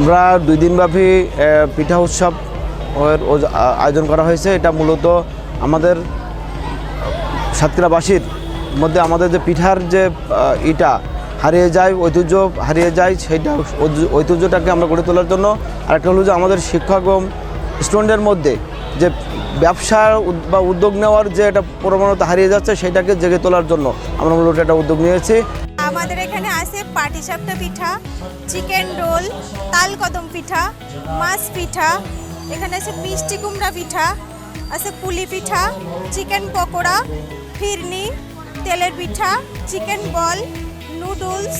আমরা দুই দিনব্যাপী পিঠা উৎসব আয়োজন করা হয়েছে। এটা মূলত আমাদের সাতক্ষীরাবাসীর মধ্যে আমাদের যে পিঠার যে ইটা হারিয়ে যায়, ঐতিহ্য হারিয়ে যায়, সেইটা ঐতিহ্যটাকে আমরা গড়ে তোলার জন্য আর একটা হলো যে আমাদের শিক্ষক এবং স্টুডেন্টের মধ্যে যে ব্যবসা বা উদ্যোগ নেওয়ার যে একটা প্রবণতা হারিয়ে যাচ্ছে সেটাকে জেগে তোলার জন্য আমরা মূলত একটা উদ্যোগ নিয়েছি। আমাদের এখানে আছে পাটিসাপটা পিঠা, চিকেন রোল, তাল কদম পিঠা, মাছ পিঠা, এখানে আছে মিষ্টি কুমড়া পিঠা, আছে পুলি পিঠা, চিকেন পকোড়া, ফিরনি, তেলের পিঠা, চিকেন বল, নুডলস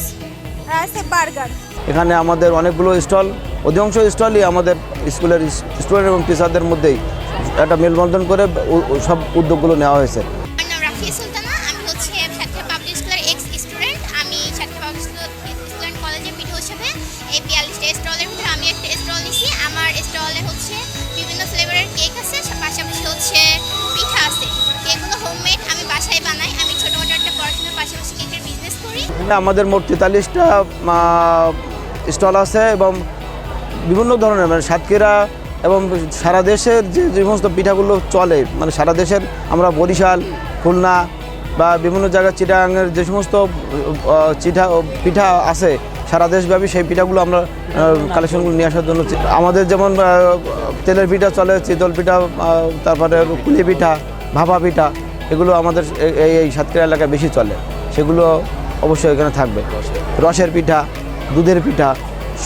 আছে বার্গার। এখানে আমাদের অনেকগুলো স্টল, অধিকাংশ স্টলই আমাদের স্কুলের স্টুডেন্ট এবং টিচারদের মধ্যেই একটা মেলবন্ধন করে সব উদ্যোগগুলো নেওয়া হয়েছে। স্টুডেন্ট এই স্টলের ভিতরে আমি একটা স্টল নিছি। আমার স্টলে হচ্ছে বিভিন্ন ফ্লেভারের কেক আছে, পাশাপাশি হচ্ছে পিঠা আছে। কেকগুলো হোমমেড আমি বাসায় বানাই। আমি ছোটো মোটো একটা পড়াশোনার পাশাপাশি কেকের বিজনেস করি। আমাদের মোট তেতাল্লিশটা স্টল আছে এবং বিভিন্ন ধরনের মানে সাতক্ষীরা এবং সারা দেশের যে যে সমস্ত পিঠাগুলো চলে মানে সারা দেশের আমরা বরিশাল, খুলনা বা বিভিন্ন জায়গায় চিটাগাঙের যে সমস্ত চিঠা, পিঠা আছে, সারা দেশব্যাপী সেই পিঠাগুলো আমরা কালেকশনগুলো নিয়ে আসার জন্য আমাদের যেমন তেলের পিঠা চলে, চিতল পিঠা তারপরে কুলি পিঠা, ভাপা পিঠা, এগুলো আমাদের এই- এই সাতক্ষীরা এলাকায় বেশি চলে। সেগুলো অবশ্যই এখানে থাকবে। রসের পিঠা, দুধের পিঠা,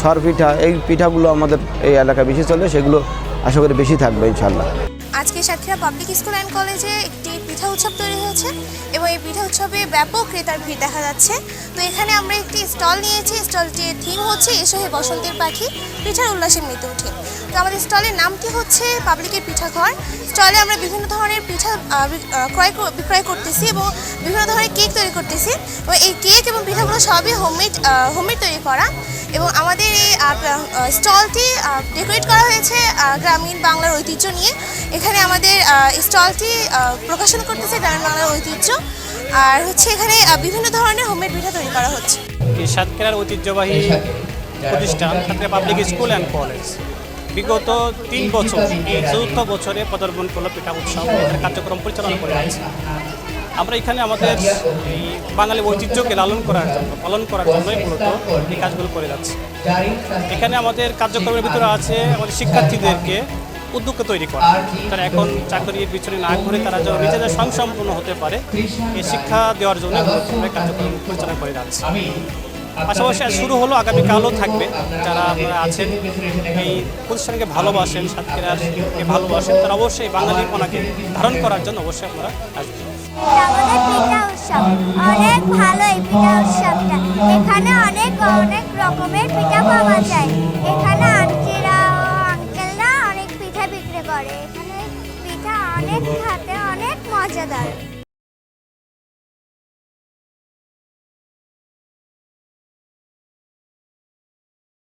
সর পিঠা, এই পিঠাগুলো আমাদের এই এলাকায় বেশি চলে, সেগুলো আশা করি বেশি থাকবে ইনশাল্লাহ আজকে সাতক্ষীরা পাবলিক স্কুল অ্যান্ড কলেজে একটি পিঠা উৎসব তৈরি হয়েছে এবং এই পিঠা উৎসবে ব্যাপক ক্রেতার ভিড় দেখা যাচ্ছে। তো এখানে আমরা একটি স্টল নিয়েছি। স্টলটির থিম হচ্ছে এসো হে বসন্তের পাখি, পিঠার উল্লাসে মেতে উঠি। তো আমাদের স্টলের নামটি হচ্ছে পাবলিকের পিঠা ঘর। স্টলে আমরা বিভিন্ন ধরনের পিঠা ক্রয় বিক্রয় করতেছি এবং বিভিন্ন ধরনের কেক তৈরি করতেছি। এবং এই কেক এবং পিঠাগুলো সবই হোমমেড হোমমেড তৈরি করা। এবং আমাদের এই স্টলটি ডেকোরেট করা হয়েছে গ্রামীণ বাংলার ঐতিহ্য নিয়ে। এখানে আমাদের স্টলটি প্রকাশন করতেছে গ্রামীণ বাংলার ঐতিহ্য। আর হচ্ছে এখানে বিভিন্ন ধরনের হোমমেড পিঠা তৈরি করা হচ্ছে। সাতক্ষীরার ঐতিহ্যবাহী প্রতিষ্ঠান Satkhira public school and college বিগত তিন বছর এই চতুর্থ বছরে পদার্পণ করল পিঠা উৎসব। কার্যক্রম পরিচালনা করে যাচ্ছে আমরা এখানে আমাদের এই বাঙালি ঐতিহ্যকে লালন করার জন্য, পালন করার জন্যই মূলত এই কাজগুলো করে যাচ্ছে। এখানে আমাদের কার্যক্রমের ভিতরে আছে আমাদের শিক্ষার্থীদেরকে উদ্যোক্তা তৈরি করা। তারা এখন চাকরির পিছনে না ঘুরে তারা যেন নিজেদের স্বয়ংসম্পূর্ণ হতে পারে, এই শিক্ষা দেওয়ার জন্য কার্যক্রম পরিচালনা করে যাচ্ছে। পাশাপাশি শুরু হলো, আগামীকালও থাকবে। যারা আপনারা আছেন, এই প্রতিষ্ঠানকে ভালোবাসেন সাতক্ষীরাকে ভালোবাসেন, তারা অবশ্যই বাঙালি ওনাকে ধারণ করার জন্য অবশ্যই আপনারা আসবেন। আমাদের পিঠা উৎসব। অনেক ভালো এই পিঠা উৎসবটা। এখানে অনেক অনেক রকমের পিঠা পাওয়া যায়। এখানে আন্টিরা ও আঙ্কেলরা অনেক পিঠা বিক্রি করে। এখানে পিঠা অনেক খাতে, অনেক মজাদার।